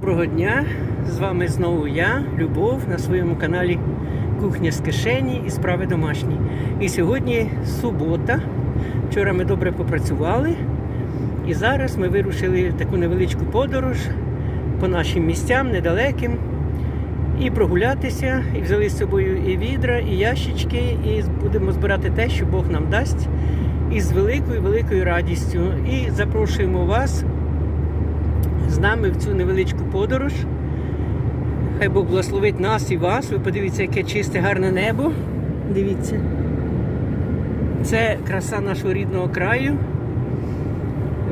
Доброго дня! З вами знову я, Любов, на своєму каналі Кухня з кишені і справи домашні. І сьогодні субота. Вчора ми добре попрацювали. І зараз ми вирушили таку невеличку подорож по нашим місцям недалеким. І прогулятися, і взяли з собою і відра, і ящички, і будемо збирати те, що Бог нам дасть, і з великою великою радістю. І запрошуємо вас з нами в цю невеличку подорож. Хай Бог благословить нас і вас. Ви подивіться, яке чисте, гарне небо. Дивіться. Це краса нашого рідного краю.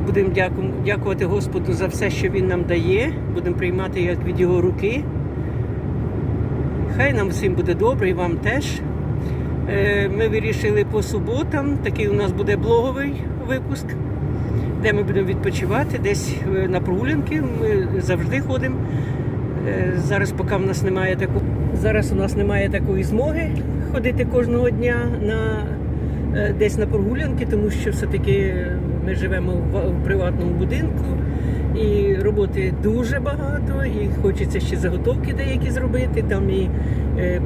Будемо дяку- дякувати Господу за все, що Він нам дає. Будемо приймати як від Його руки. Хай нам всім буде добре і вам теж. Е, Ми вирішили по суботам. Такий у нас буде блоговий випуск де ми будемо відпочивати, десь е, на прогулянки. Ми завжди ходимо. Е, Зараз, поки в нас немає такого, зараз у нас немає такої змоги ходити кожного дня на е, десь на прогулянки, тому що все-таки ми живемо в, приватному будинку. І роботи дуже багато, і хочеться ще заготовки деякі зробити. Там і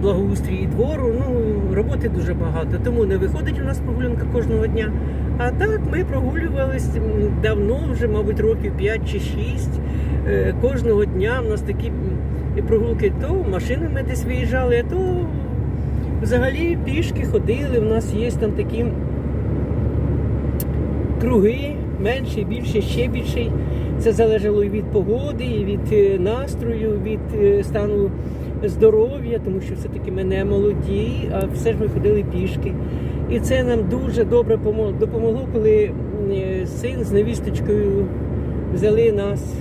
благоустрій і двору. Ну роботи дуже багато. Тому не виходить у нас прогулянка кожного дня. А так ми прогулювались давно, вже, мабуть, років 5 чи 6. Е, Кожного дня в нас такі прогулки, то машинами десь виїжджали, а то взагалі пішки ходили. У нас є там такі круги, менший, більший, ще більший. Це залежало і від погоди, і від е, настрою, від е, стану здоров'я, тому що все-таки ми не молоді, а все ж ми ходили пішки. І це нам дуже добре помо- допомогло, коли е, син з невісточкою взяли нас,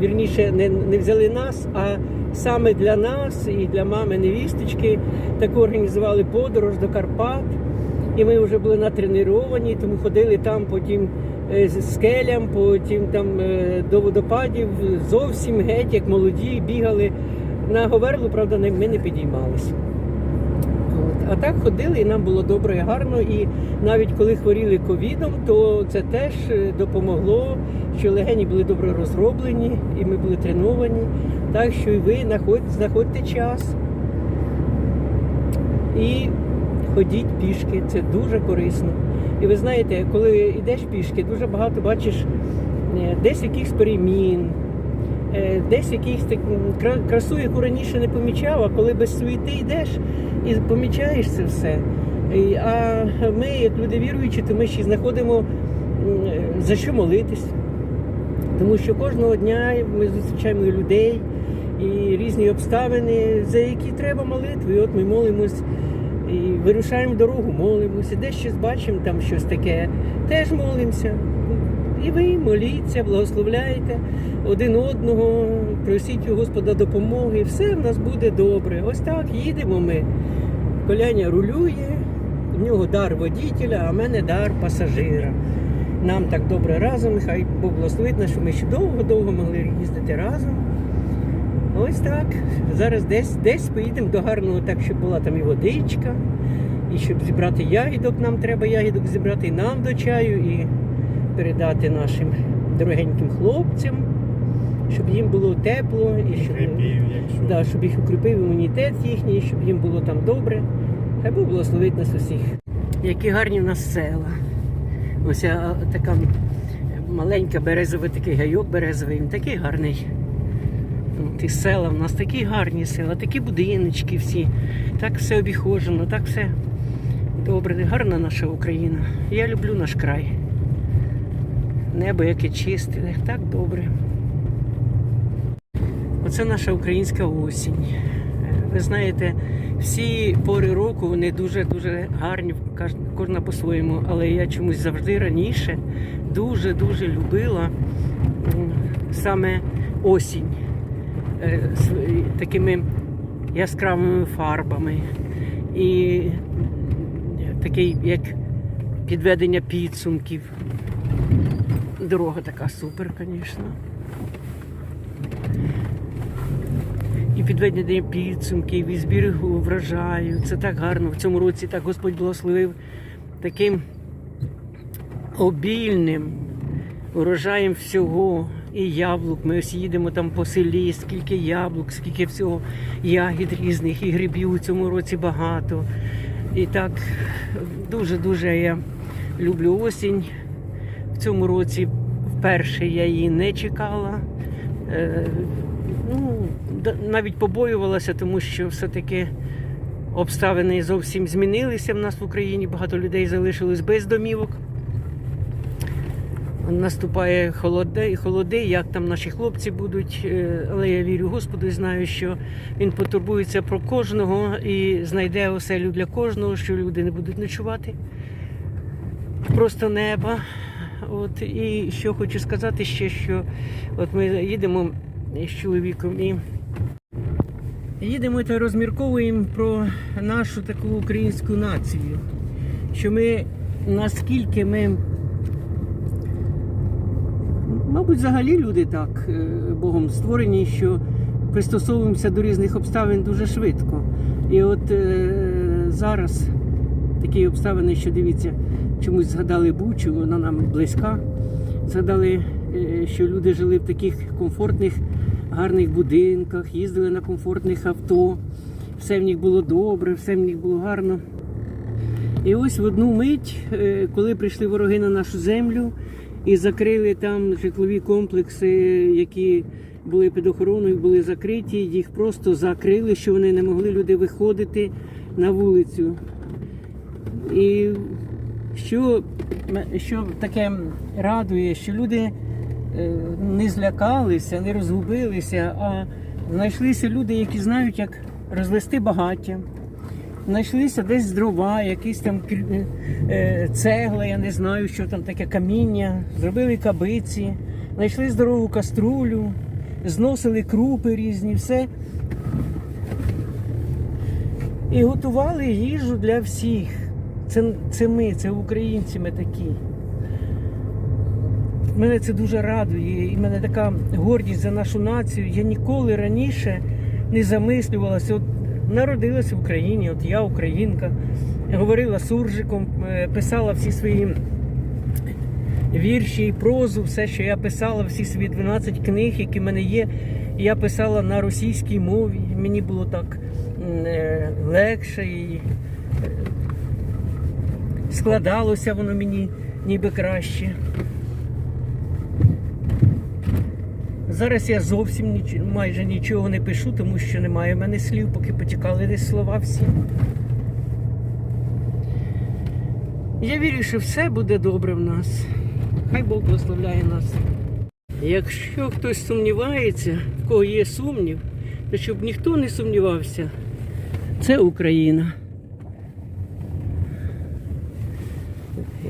вірніше, не, не взяли нас, а саме для нас і для мами невісточки таку організували подорож до Карпат. І ми вже були натреновані, тому ходили там потім е, з скелям, потім там е, до водопадів зовсім геть, як молоді, бігали. На Говерлу, правда, ми не підіймалися. А так ходили, і нам було добре і гарно. І навіть коли хворіли ковідом, то це теж е, допомогло, що легені були добре розроблені, і ми були треновані. Так що і ви знаходь- знаходьте час і ходіть пішки, це дуже корисно. І ви знаєте, коли йдеш пішки, дуже багато бачиш е, десь якихось перемін, десь якихось так, красу, яку раніше не помічав, а коли без суєти йдеш і помічаєш це все. А ми, як люди віруючі, то ми ще знаходимо е, за що молитись. Тому що кожного дня ми зустрічаємо людей і різні обставини, за які треба молитви. І от ми молимось і вирушаємо дорогу, молимося, десь щось бачимо, там щось таке, теж молимося. І ви моліться, благословляйте один одного, просіть у Господа допомоги, все в нас буде добре. Ось так їдемо ми. Коляня рулює, в нього дар водітеля, а в мене дар пасажира. Нам так добре разом, хай Бог благословить нас, що ми ще довго-довго могли їздити разом. Ось так. Зараз десь десь поїдемо до гарного, так щоб була там і водичка, і щоб зібрати ягідок, нам треба ягідок зібрати і нам до чаю, і передати нашим дорогеньким хлопцям, щоб їм було тепло і щоб, Крипів, якщо. да, щоб їх укріпив імунітет їхній, щоб їм було там добре. Хай Бог благословить нас усіх. Які гарні в нас села. Ось а, така маленька березовий такий гайок березовий, він такий гарний. От, і села в нас такі гарні села, такі будиночки всі, так все обіхожено, так все добре, гарна наша Україна. Я люблю наш край. Небо яке чисте, так добре. Оце наша українська осінь. Е, Ви знаєте, всі пори року вони дуже-дуже гарні, кожна по-своєму, але я чомусь завжди раніше дуже-дуже любила саме осінь е, з такими яскравими фарбами і такий як підведення підсумків. Дорога така супер, звісно. І підведення підсумків, і збір врожаю. Це так гарно. В цьому році так Господь благословив таким обільним урожаєм всього. і яблук. Ми ось їдемо там по селі, скільки яблук, скільки всього ягід різних, і грибів у цьому році багато. І так дуже-дуже я люблю осінь. Цьому році вперше я її не чекала. Е, ну, навіть побоювалася, тому що все-таки обставини зовсім змінилися в нас в Україні. Багато людей залишилось без домівок. Наступає холоди, холоди, як там наші хлопці будуть. Е, Але я вірю Господу і знаю, що він потурбується про кожного і знайде оселю для кожного, що люди не будуть ночувати. Просто неба. От і що хочу сказати ще, що от ми їдемо з чоловіком і їдемо та розмірковуємо про нашу таку українську націю. Що ми наскільки ми Мабуть, взагалі люди так е, Богом створені, що пристосовуємося до різних обставин дуже швидко. І от е, зараз такі обставини, що дивіться, чомусь згадали Бучу, вона нам близька. Згадали, е, що люди жили в таких комфортних, гарних будинках, їздили на комфортних авто, все в них було добре, все в них було гарно. І ось в одну мить, е, коли прийшли вороги на нашу землю і закрили там житлові комплекси, які були під охороною, були закриті, їх просто закрили, що вони не могли люди виходити на вулицю. І що, що таке радує, що люди е, не злякалися, не розгубилися, а знайшлися люди, які знають, як розвести багаття. Знайшлися десь дрова, якісь там кір- е, цегла, я не знаю, що там таке каміння, зробили кабиці, знайшли здорову каструлю, зносили крупи різні, все. І готували їжу для всіх. Це, це ми, це українці ми такі. Мене це дуже радує, і мене така гордість за нашу націю. Я ніколи раніше не замислювалася. От народилася в Україні, от я українка, говорила суржиком, е, писала всі свої вірші і прозу, все, що я писала, всі свої 12 книг, які в мене є, я писала на російській мові. Мені було так е, легше складалося воно мені ніби краще. Зараз я зовсім ніч... майже нічого не пишу, тому що немає в мене слів, поки потікали десь слова всі. Я вірю, що все буде добре в нас. Хай Бог благословляє нас. Якщо хтось сумнівається, в кого є сумнів, то щоб ніхто не сумнівався, це Україна.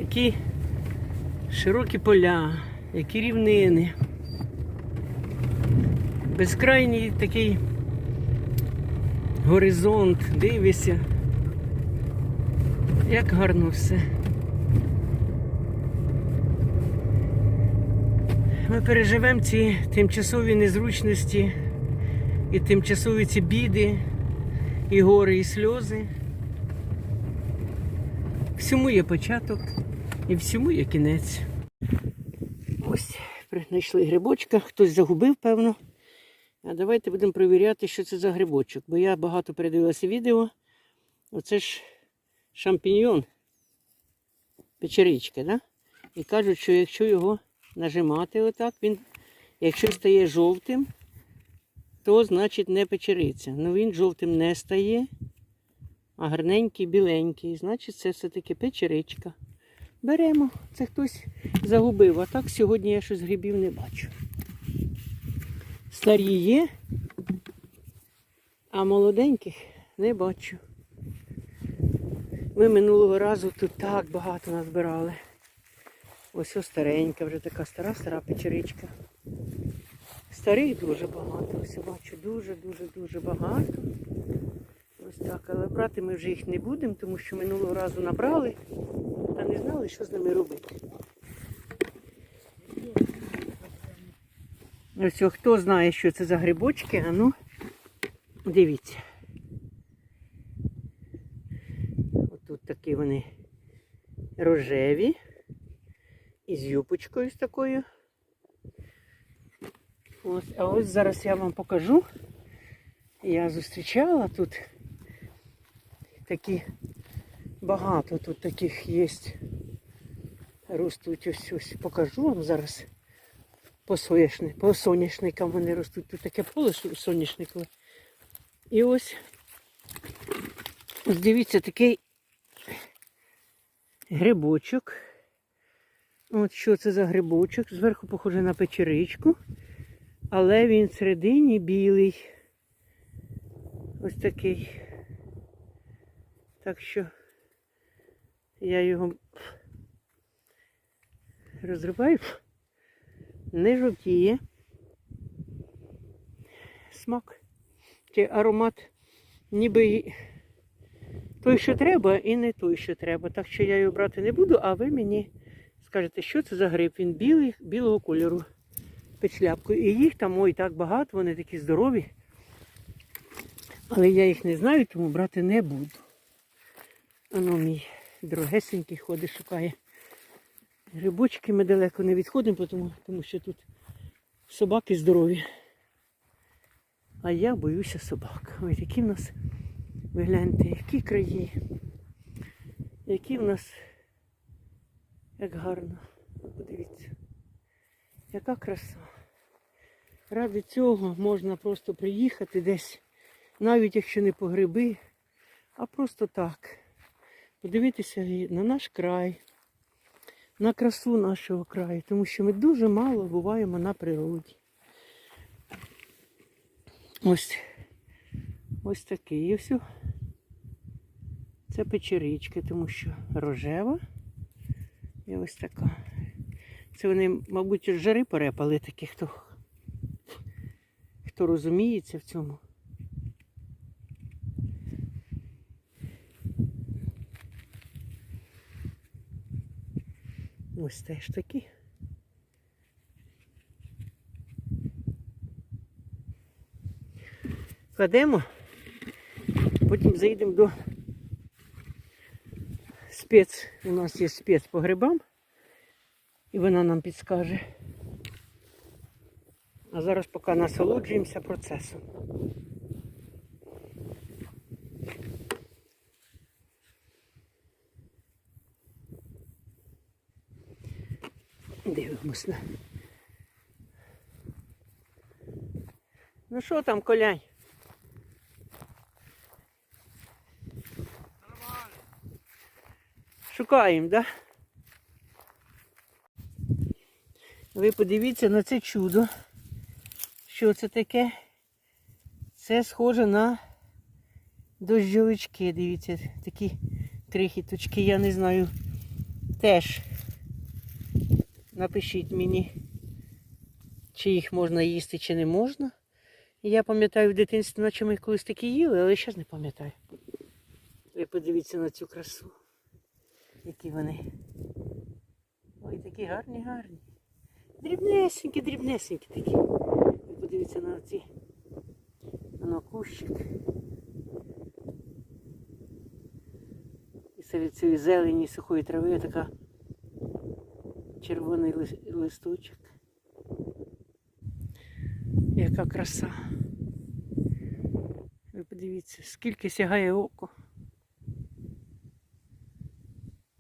Які широкі поля, які рівнини безкрайній такий горизонт, дивишся. Як гарно все. Ми переживемо ці тимчасові незручності і тимчасові ці біди, і гори, і сльози. Всьому є початок і всьому є кінець. Ось, знайшли грибочка, хтось загубив, певно. А давайте будемо перевіряти, що це за грибочок. Бо я багато передивилася відео. Оце ж шампіньйон. Печеричка, да? І кажуть, що якщо його нажимати отак, він, якщо стає жовтим, то значить не печериця. Ну він жовтим не стає, а гарненький, біленький. Значить, це все-таки печеричка. Беремо. Це хтось загубив. А так сьогодні я щось грибів не бачу. Старі є, а молоденьких не бачу. Ми минулого разу тут так багато назбирали. Ось ось старенька, вже така стара, стара печеричка. Старих дуже багато. Ось бачу дуже-дуже дуже багато. Так, але брати ми вже їх не будемо, тому що минулого разу набрали та не знали, що з ними робити. Ось хто знає, що це за грибочки, а ну, дивіться. Отут такі вони рожеві. І з юпочкою такою. Ось, а ось зараз я вам покажу. Я зустрічала тут такі багато тут таких є. Ростуть ось ось. Покажу вам зараз. По, соняшни, по соняшникам вони ростуть. Тут таке поле со- соняшникове. І ось, ось дивіться, такий грибочок. От що це за грибочок? Зверху похоже на печеричку, але він всередині білий. Ось такий. Так що я його розриваю. Не жовтіє. Смак. Чи аромат ніби той, що треба, і не той, що треба. Так що я його брати не буду, а ви мені скажете, що це за гриб? Він білий, білого кольору під шляпкою. І їх там ой так багато, вони такі здорові. Але я їх не знаю, тому брати не буду. Воно мій дорогесенький ходить, шукає. Грибочки ми далеко не відходимо, тому, тому що тут собаки здорові. А я боюся собак. Ой, які в нас, ви гляньте, які краї. Які в нас, як гарно. Подивіться. Яка краса. Ради цього можна просто приїхати десь, навіть якщо не по гриби, а просто так. Подивитися на наш край, на красу нашого краю, тому що ми дуже мало буваємо на природі. Ось, ось такий все. Це печерички, тому що рожева і ось така. Це вони, мабуть, з жари перепали такі, хто, хто розуміється в цьому. Ось теж такі. Кладемо, потім заїдемо до спец. У нас є спец по грибам, і вона нам підскаже. А зараз поки насолоджуємося процесом. Дивимось. Ну що там, колянь? Шукаємо, да? Ви подивіться на це чудо. Що це таке? Це схоже на дощовички. Дивіться, такі крихіточки, я не знаю. Теж напишіть мені, чи їх можна їсти, чи не можна. Я пам'ятаю в дитинстві, наче ми колись такі їли, але зараз не пам'ятаю. Ви подивіться на цю красу. Які вони. Ой, такі гарні, гарні. Дрібнесенькі, дрібнесенькі такі. Ви подивіться на ці. На кущик. І серед цієї зелені сухої трави така червоний листочок. Яка краса. Ви подивіться, скільки сягає око.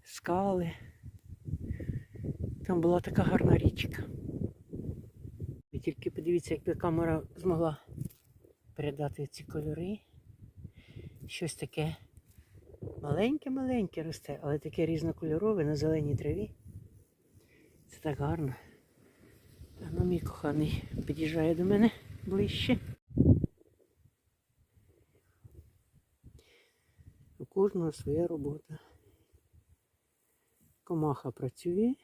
Скали. Там була така гарна річка. Ви тільки подивіться, якби камера змогла передати ці кольори. Щось таке маленьке-маленьке росте, але таке різнокольорове на зеленій траві. Це так гарно. Ну, мій коханий під'їжджає до мене ближче. У кожного своя робота. Комаха працює.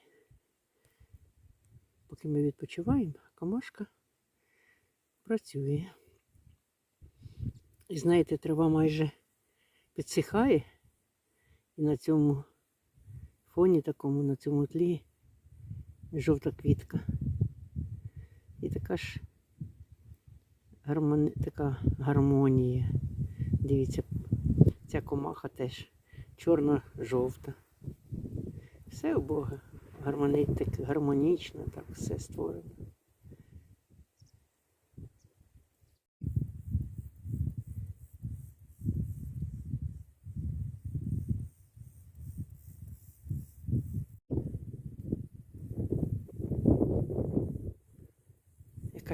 Поки ми відпочиваємо, комашка працює. І знаєте, трава майже підсихає. І на цьому фоні такому, на цьому тлі жовта квітка. І така ж гармоні... така гармонія. Дивіться, ця комаха теж чорно-жовта. Все у Бога гармонічно, так все створено.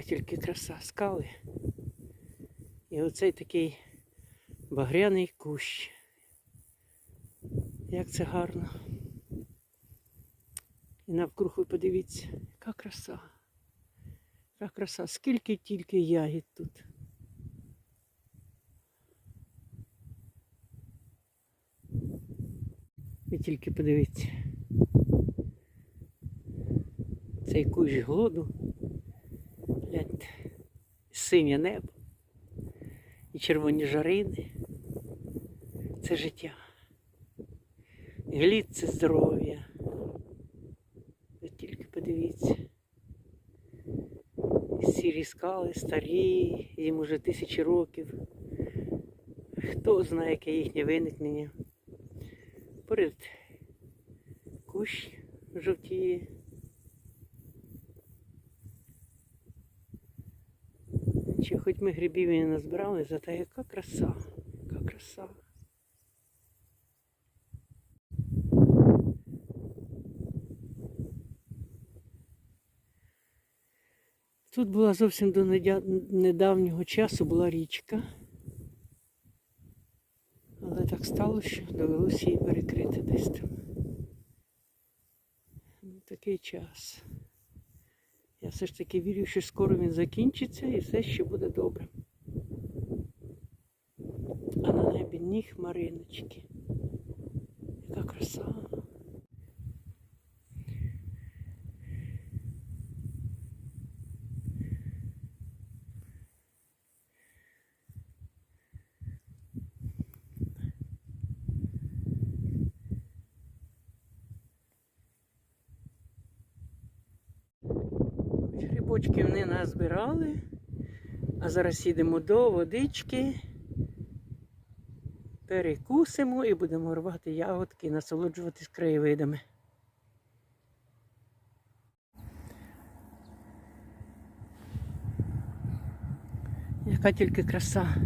Тільки краса, скали. І оцей такий багряний кущ. Як це гарно. І навкруг ви подивіться, яка краса. Яка краса, скільки тільки ягід тут. Ви тільки подивіться. Цей кущ глоду. Синє небо і червоні жарини. Це життя. Глід це здоров'я. Ви тільки подивіться. Сірі скали, старі, їм уже тисячі років. Хто знає, яке їхнє виникнення. Поряд кущ жовтіє. Чи хоч ми грибів і не назбирали, зате яка краса, яка краса. Тут була зовсім до недавнього часу була річка. Але так стало, що довелося її перекрити десь там. Такий час. Я все ж таки вірю, що скоро він закінчиться і все ще буде добре. А на небі ні хмариночки. Яка краса. Грибочків не назбирали, а зараз їдемо до водички, перекусимо і будемо рвати ягодки насолоджуватись краєвидами. Яка тільки краса.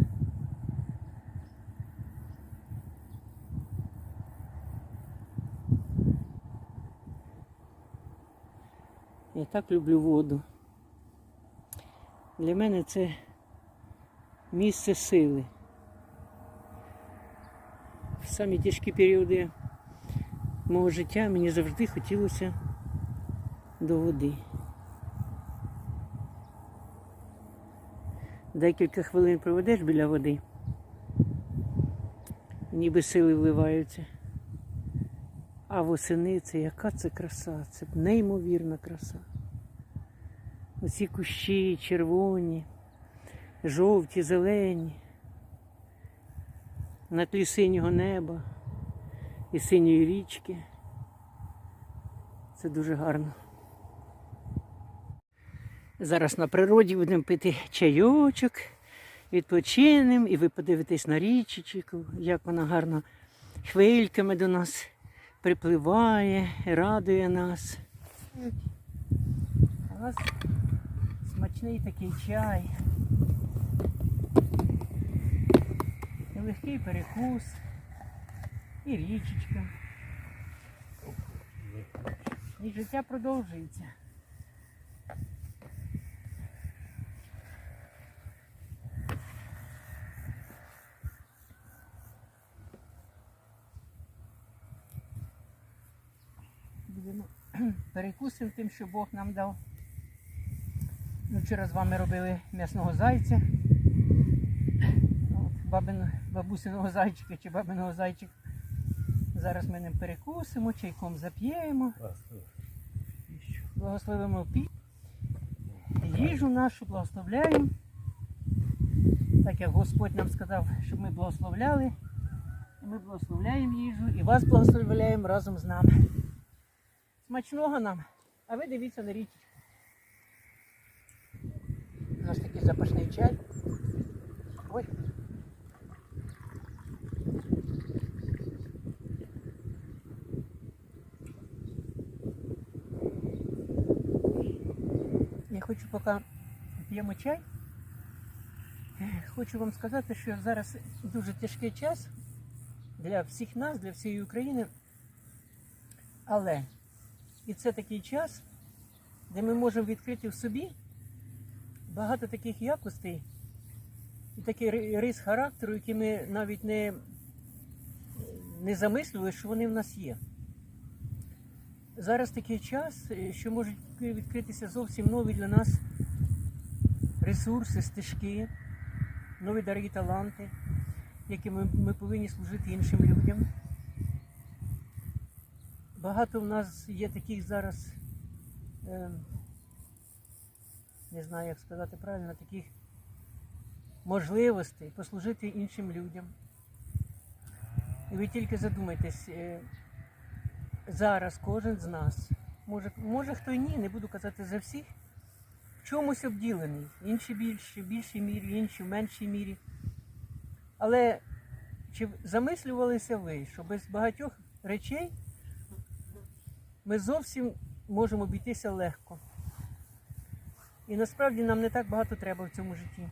Я так люблю воду. Для мене це місце сили. В самі тяжкі періоди мого життя мені завжди хотілося до води. Декілька хвилин проведеш біля води, ніби сили вливаються. А восени це яка це краса, це неймовірна краса. Оці кущі червоні, жовті, зелені, на тлі синього неба і синьої річки. Це дуже гарно. Зараз на природі будемо пити чайочок, відпочинемо і ви подивитесь на річечку, як вона гарно хвильками до нас припливає, радує нас. Смачний такий чай. І легкий перекус. І річечка. І життя продовжується. Будемо перекусимо тим, що Бог нам дав. Ми вчора з вами робили м'ясного зайця. От, бабин, бабусиного зайчика чи бабиного зайчика. Зараз ми ним перекусимо, чайком зап'ємо. Благословимо пі. Їжу нашу благословляємо. Так як Господь нам сказав, щоб ми благословляли. Ми благословляємо їжу і вас благословляємо разом з нами. Смачного нам. А ви дивіться на річку. У нас такий запашний чай. Ой. Я хочу поки п'ємо чай. Хочу вам сказати, що зараз дуже тяжкий час для всіх нас, для всієї України. Але і це такий час, де ми можемо відкрити в собі багато таких якостей і такий рис характеру, які ми навіть не, не замислювали, що вони в нас є. Зараз такий час, е, що можуть відкритися зовсім нові для нас ресурси, стежки, нові дари таланти, якими ми повинні служити іншим людям. Багато в нас є таких зараз, е, не знаю, як сказати правильно, таких можливостей послужити іншим людям. І ви тільки задумайтесь, е, зараз кожен з нас, може, може хто й ні, не буду казати за всіх, в чомусь обділений. Інші більші, в більшій мірі, інші в меншій мірі. Але чи замислювалися ви, що без багатьох речей ми зовсім можемо обійтися легко. І насправді нам не так багато треба в цьому житті.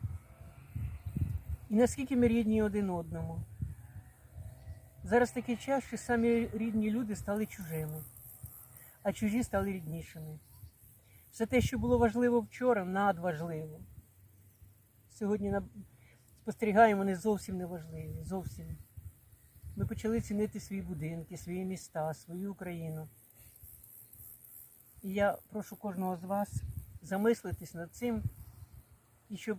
І наскільки ми рідні один одному. Зараз такий час, що самі рідні люди стали чужими, а чужі стали ріднішими. Все те, що було важливо вчора, надважливо. Сьогодні спостерігаємо, вони зовсім не важливі. Зовсім. Ми почали цінити свої будинки, свої міста, свою Україну. І я прошу кожного з вас замислитись над цим, і щоб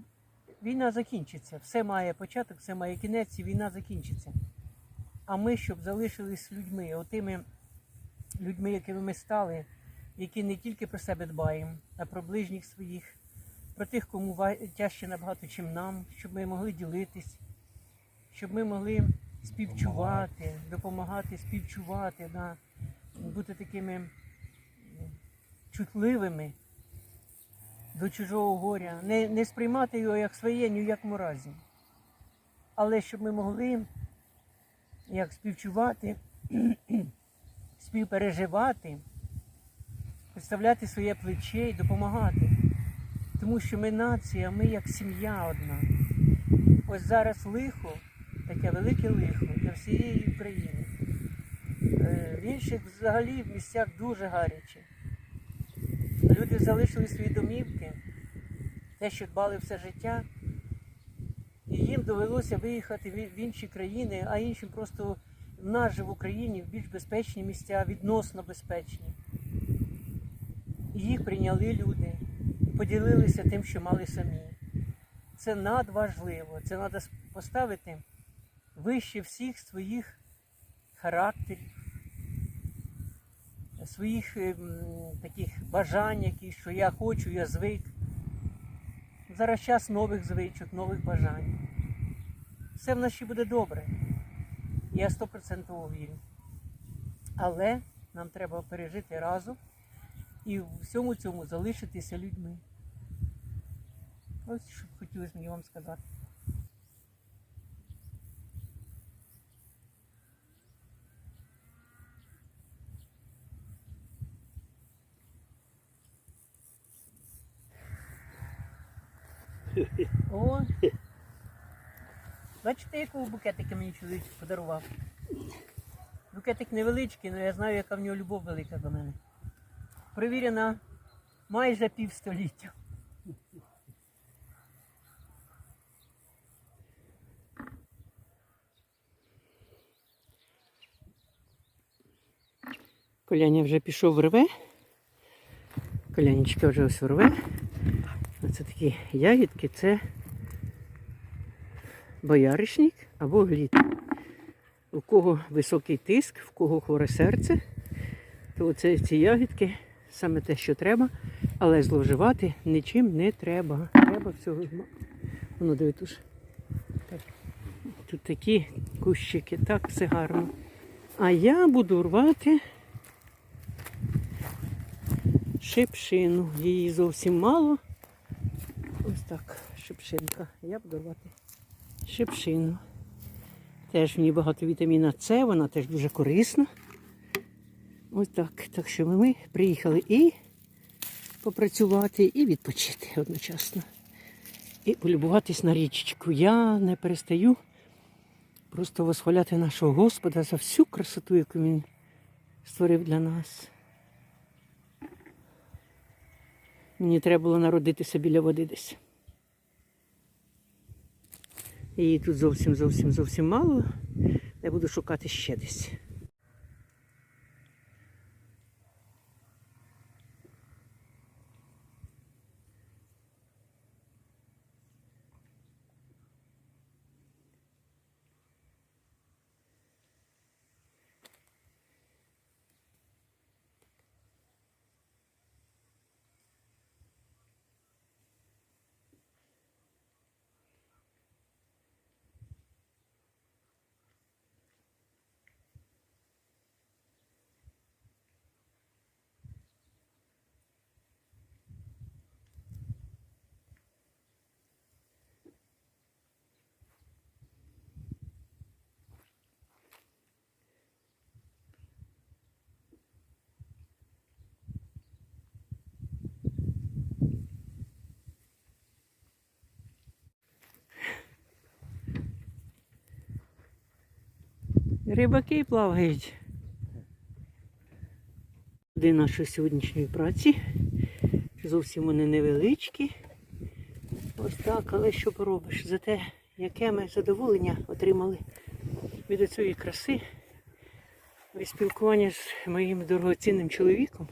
війна закінчиться. Все має початок, все має кінець, і війна закінчиться. А ми, щоб залишились людьми, отими людьми, якими ми стали, які не тільки про себе дбаємо, а про ближніх своїх, про тих, кому тяжче набагато, чим нам, щоб ми могли ділитись, щоб ми могли співчувати, допомагати, співчувати, да, бути такими чутливими до чужого горя, не, не сприймати його як своє ні в якому разі. Але щоб ми могли як співчувати, співпереживати, представляти своє плече і допомагати. Тому що ми нація, ми як сім'я одна. Ось зараз лихо, таке велике лихо для всієї України. Е, В інших взагалі в місцях дуже гаряче. Люди залишили свої домівки, те, що дбали все життя, і їм довелося виїхати в інші країни, а іншим просто в нас же в Україні в більш безпечні місця, відносно безпечні. І їх прийняли люди поділилися тим, що мали самі. Це надважливо. Це треба поставити вище всіх своїх характерів, своїх ем, таких бажань, якісь, що я хочу, я звик. Зараз час нових звичок, нових бажань. Все в нас ще буде добре. Я стопроцентово вірю. Але нам треба пережити разом і в всьому цьому залишитися людьми. Ось що хотілося мені вам сказати. О! Бачите, якого букетика мені чоловік подарував? Букетик невеличкий, але я знаю, яка в нього любов велика до мене. Провірена майже півстоліття. Коляня вже пішов рве. Колянечка вже ось рве. Оце такі ягідки, це бояришник або глід. У кого високий тиск, в кого хворе серце, то оце ці ягідки саме те, що треба, але зловживати нічим не треба. Треба всього. Воно диви тут. Тут такі кущики, так все гарно. А я буду рвати шипшину. Її зовсім мало. Так, шипшинка. Я буду рвати шипшину. Теж в ній багато вітаміна С, вона теж дуже корисна. Ось так. Так що ми приїхали і попрацювати, і відпочити одночасно. І полюбуватись на річечку. Я не перестаю просто восхваляти нашого Господа за всю красоту, яку він створив для нас. Мені треба було народитися біля води десь. Її тут зовсім зовсім зовсім мало. Я буду шукати ще десь. Рибаки плавають. Де нашої сьогоднішньої праці. Зовсім вони невеличкі. Ось так, але що поробиш? Зате яке ми задоволення отримали від цієї краси, від спілкування з моїм дорогоцінним чоловіком,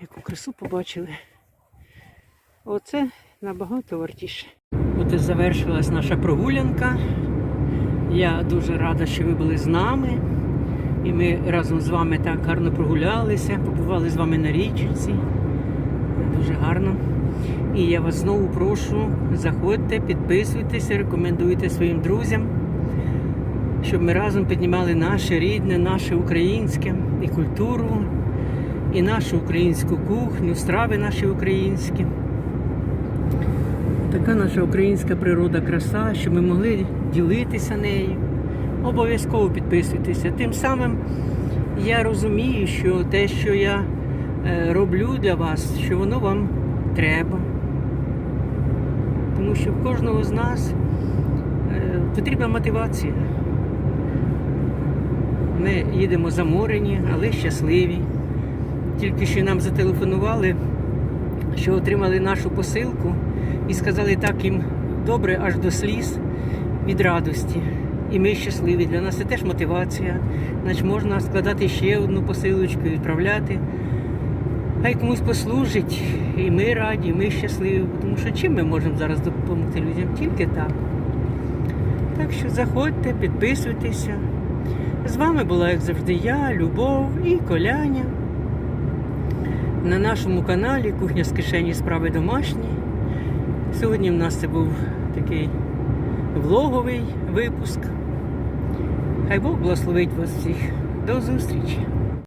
яку красу побачили. Оце набагато вартіше. От і завершилась наша прогулянка. Я дуже рада, що ви були з нами. І ми разом з вами так гарно прогулялися, побували з вами на річці. Дуже гарно. І я вас знову прошу, заходьте, підписуйтеся, рекомендуйте своїм друзям, щоб ми разом піднімали наше рідне, наше українське і культуру, і нашу українську кухню, страви наші українські. Така наша українська природа краса, щоб ми могли ділитися нею. Обов'язково підписуйтеся. Тим самим я розумію, що те, що я е, роблю для вас, що воно вам треба. Тому що в кожного з нас е, потрібна мотивація. Ми їдемо заморені, але щасливі. Тільки що нам зателефонували, що отримали нашу посилку і сказали так їм добре аж до сліз від радості. І ми щасливі. Для нас це теж мотивація. Значить, можна складати ще одну посилочку відправляти. Хай комусь послужить, і ми раді, і ми щасливі. Тому що чим ми можемо зараз допомогти людям? Тільки так. Так що заходьте, підписуйтеся. З вами була, як завжди, я, Любов і Коляня. На нашому каналі Кухня з кишені справи домашні. Сьогодні в нас це був такий влоговий випуск. Хай Бог благословить вас всіх. До зустрічі!